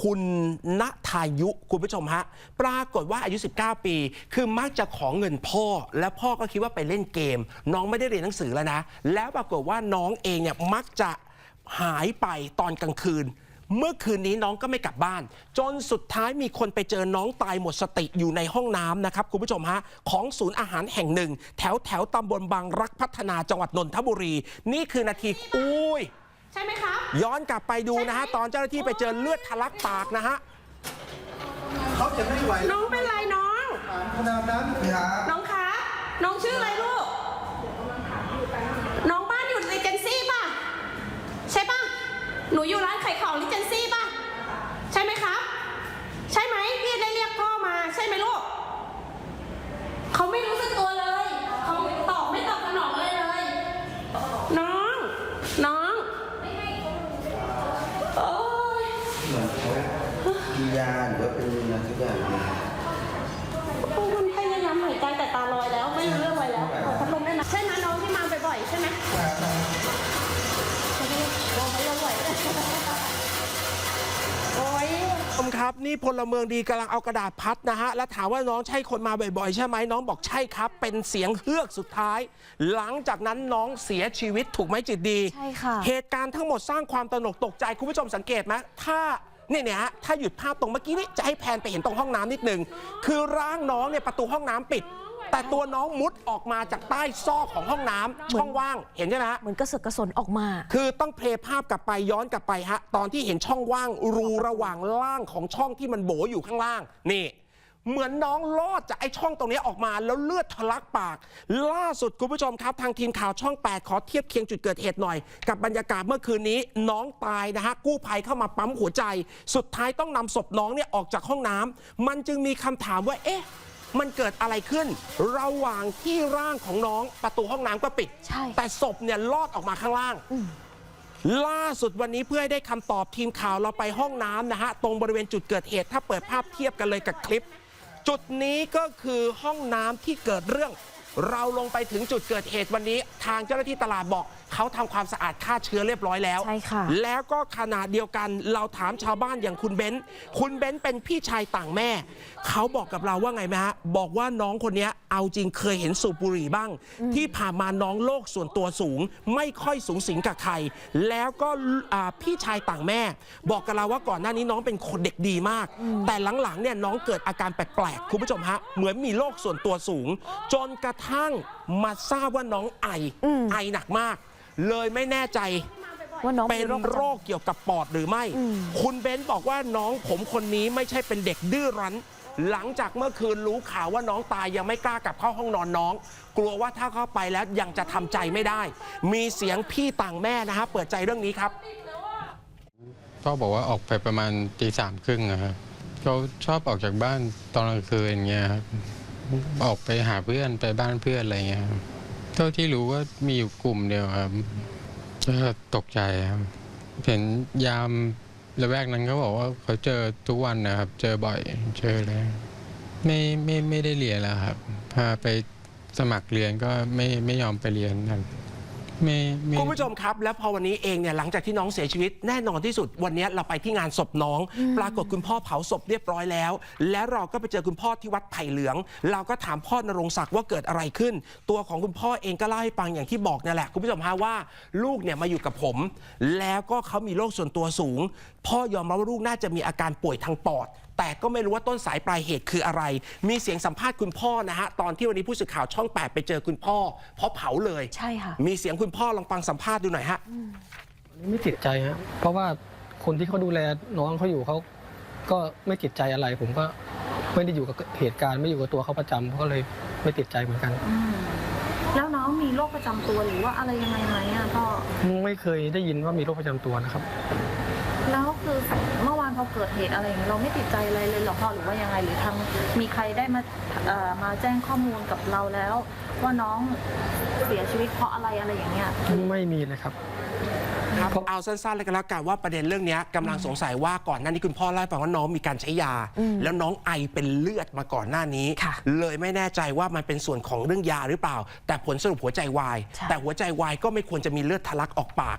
คุณณทายุคุณผู้ชมฮะ ปรากฏว่าอายุ 19 ปี คือมักจะขอเงินพ่อ และพ่อก็คิดว่าไปเล่นเกม น้องไม่ได้เรียนหนังสือแล้วนะ แล้วปรากฏว่าน้องเองเนี่ยมักจะหายไปตอนกลางคืน เมื่อคืนนี้น้องก็ไม่กลับบ้าน จนสุดท้ายมีคนไปเจอน้องตายหมดสติอยู่ในห้องน้ำนะครับคุณผู้ชมฮะ ของศูนย์อาหารแห่งหนึ่ง แถวแถวตำบลบางรักพัฒนาจังหวัดนนทบุรี นี่คือนาทีอุ้ย ย้อนกลับไปดูนะฮะ ตอนเจ้าหน้าที่ไปเจอเลือดทะลักปากนะฮะเขาจะไม่ไหวน้องเป็นไรน้อง ขนาดนั้นครับน้องคะ น้องชื่ออะไรลูก น้องบ้านอยู่รีเจนซี่ป่ะ ใช่ป่ะ หนูอยู่ร้านขายของรีเจนซี่ป่ะ ใช่ไหมครับ ใช่ไหมพี่ได้เรียกพ่อมา ใช่ไหมลูก เขาไม่รู้สึกตัวเลย เขาตอบไม่ตอบสนองเลยเลย น้อง น้อง ครับ นี่พลเมืองดีกำลังเอากระดาษพัดนะฮะ แล้วถามว่าน้องใช่คนมาบ่อยๆ ใช่ไหมน้องบอกใช่ครับ เป็นเสียงเฮือกสุดท้าย หลังจากนั้นน้องเสียชีวิตถูกไหมจิตดีใช่ค่ะเหตุการณ์ทั้งหมดสร้างความตระหนกตกใจคุณผู้ชมสังเกตไหมถ้าเนี่ยเนี่ยฮะถ้าหยุดภาพตรงเมื่อกี้นี่จะให้แพนไปเห็นตรงห้องน้ำนิดนึงคือร่างน้องเนี่ยประตูห้องน้ำปิด แต่ตัวน้องมุดออกมาจากใต้ซอกของห้องน้ำช่องว่างเห็นใช่ไหมฮะ เหมือนกระเสือกกระสนออกมา คือต้องเพลย์ภาพกลับไปย้อนกลับไปฮะ ตอนที่เห็นช่องว่างรูระหว่างล่างของช่องที่มันโบอยู่ข้างล่าง นี่ เหมือนน้องลอดจากไอ้ช่องตรงนี้ออกมาแล้วเลือดทะลักปาก ล่าสุดคุณผู้ชมครับ ทางทีมข่าวช่อง 8 ขอเทียบเคียงจุดเกิดเหตุหน่อย กับบรรยากาศเมื่อคืนนี้ น้องตายนะฮะกู้ภัยเข้ามาปั๊มหัวใจ สุดท้ายต้องนำศพน้องเนี่ยออกจากห้องน้ำมันจึงมีคำถามว่าเอ๊ะ มันเกิดอะไรขึ้น ระหว่างที่ร่างของน้องประตูห้องน้ำก็ปิด ใช่ แต่ศพเนี่ยลอดออกมาข้างล่าง ล่าสุดวันนี้เพื่อให้ได้คำตอบทีมข่าวเราไปห้องน้ำนะฮะ ตรงบริเวณจุดเกิดเหตุถ้าเปิดภาพเทียบกันเลยกับคลิป จุดนี้ก็คือห้องน้ำที่เกิดเรื่อง เราลงไปถึงจุดเกิดเหตุวันนี้ ทางเจ้าหน้าที่ตลาดบอกเขาทำความสะอาดฆ่าเชื้อเรียบร้อยแล้วใช่ค่ะแล้วก็ขณะเดียวกันเราถามชาวบ้านอย่างคุณเบนซ์คุณเบนซ์เป็นพี่ชายต่างแม่ เขาบอกกับเราว่าไงไหมฮะบอกว่าน้องคนเนี้ยเอาจริงเคยเห็นสูบบุหรี่บ้าง ที่ผ่านมาน้องโลกส่วนตัวสูง ไม่ค่อยสูงสิงกับใครแล้วก็อ่าพี่ชายต่างแม่ บอกกับเราว่าก่อนหน้านี้น้องเป็นคนเด็กดีมาก แต่หลังๆเนี่ยน้องเกิดอาการแปลกๆคุณผู้ชมฮะเหมือนมีโรคส่วนตัวสูง จนกระทั่งมาทราบว่าน้องไออไอหนักมาก เลยไม่แน่ใจว่าน้องเป็นมีโรคประโรจำคเกี่ยวกับปอดหรือไม่ คุณเบนซ์บอกว่าน้องผมคนนี้ไม่ใช่เป็นเด็กดื้อรั้น หลังจากเมื่อคืนรู้ข่าวว่าน้องตายยังไม่กล้ากลับเข้าห้องนอนน้อง กลัวว่าถ้าเข้าไปแล้วยังจะทำใจไม่ได้ มีเสียงพี่ต่างแม่นะฮะเปิดใจเรื่องนี้ครับพ่อบอกว่าออกไปประมาณตีสามครึ่งอะครับเขาชอบออกจากบ้านตอนกลางคืนอย่างเงี้ยครับ ออกไปหาเพื่อนไปบ้านเพื่อนอะไรเงี้ยครับเท่าที่รู้ว่ามีอยู่กลุ่มเดียวครับก็ตกใจครับเห็นยามระแวกนั้นเขาบอกว่าเขาเจอทุกวันนะครับ เจอบ่อยเจอเลยไม่ไม่ไม่ได้เรียนแล้วครับ พาไปสมัครเรียนก็ไม่ไม่ยอมไปเรียนครับ ม่ไม่คุณผู้ชมครับ แล้วพอวันนี้เองเนี่ยหลังจากที่น้องเสียชีวิตแน่นอนที่สุด วันนี้เราไปที่งานศพน้อง ปรากฏคุณพ่อเผาศพเรียบร้อยแล้ว และเราก็ไปเจอคุณพ่อที่วัดไผ่เหลือง เราก็ถามพ่อนรงศักดิ์ว่าเกิดอะไรขึ้น ตัวของคุณพ่อเองก็เล่าให้ฟังอย่างที่บอกนั่นแหละคุณผู้ชมฮะว่าลูกเนี่ยมาอยู่กับผม แล้วก็เขามีโรคส่วนตัวสูง พ่อยอมรับว่าลูกน่าจะมีอาการป่วยทางปอด แต่ก็ไม่รู้ว่าต้นสายปลายเหตุคืออะไร มีเสียงสัมภาษณ์คุณพ่อนะฮะ ตอนที่วันนี้ผู้สื่อข่าวช่อง 8 ไปเจอคุณพ่อ เพราะเผาเลย ใช่ค่ะ มีเสียงคุณพ่อลองฟังสัมภาษณ์ดูหน่อยฮะไม่ติดใจฮะเพราะว่าคนที่เขาดูแลน้องเขาอยู่เขาก็ไม่ติดใจอะไร ผมก็ไม่ได้อยู่กับเหตุการณ์ไม่อยู่กับตัวเขาประจำก็เลยไม่ติดใจเหมือนกันแล้วน้องมีโรคประจำตัวหรือว่าอะไรยังไงไหมอะพ่อไม่เคยได้ยินว่ามีโรคประจำตัวนะครับ แล้วคือเมื่อวานพอเกิดเหตุอะไรอย่างเงี้ยเราไม่ติดใจอะไรเลยเหรอพ่อหรือว่ายังไงหรือทางมีใครได้มาเอ่อมาแจ้งข้อมูลกับเราแล้ว ว่าน้องเสียชีวิตเพราะอะไรอะไรอย่างเงี้ยไม่มีเลยครับครับเอาสั้นๆเลยกันแล้วกันว่าประเด็นเรื่องเนี้ยกำลังสงสัยว่าก่อนหน้านี้คุณพ่อเล่าให้ฟังว่าน้องมีการใช้ยา แล้วน้องไอเป็นเลือดมาก่อนหน้านี้ค่ะเลยไม่แน่ใจว่ามันเป็นส่วนของเรื่องยาหรือเปล่า แต่ผลสรุปหัวใจวายใช่แต่หัวใจวายก็ไม่ควรจะมีเลือดทะลักออกปาก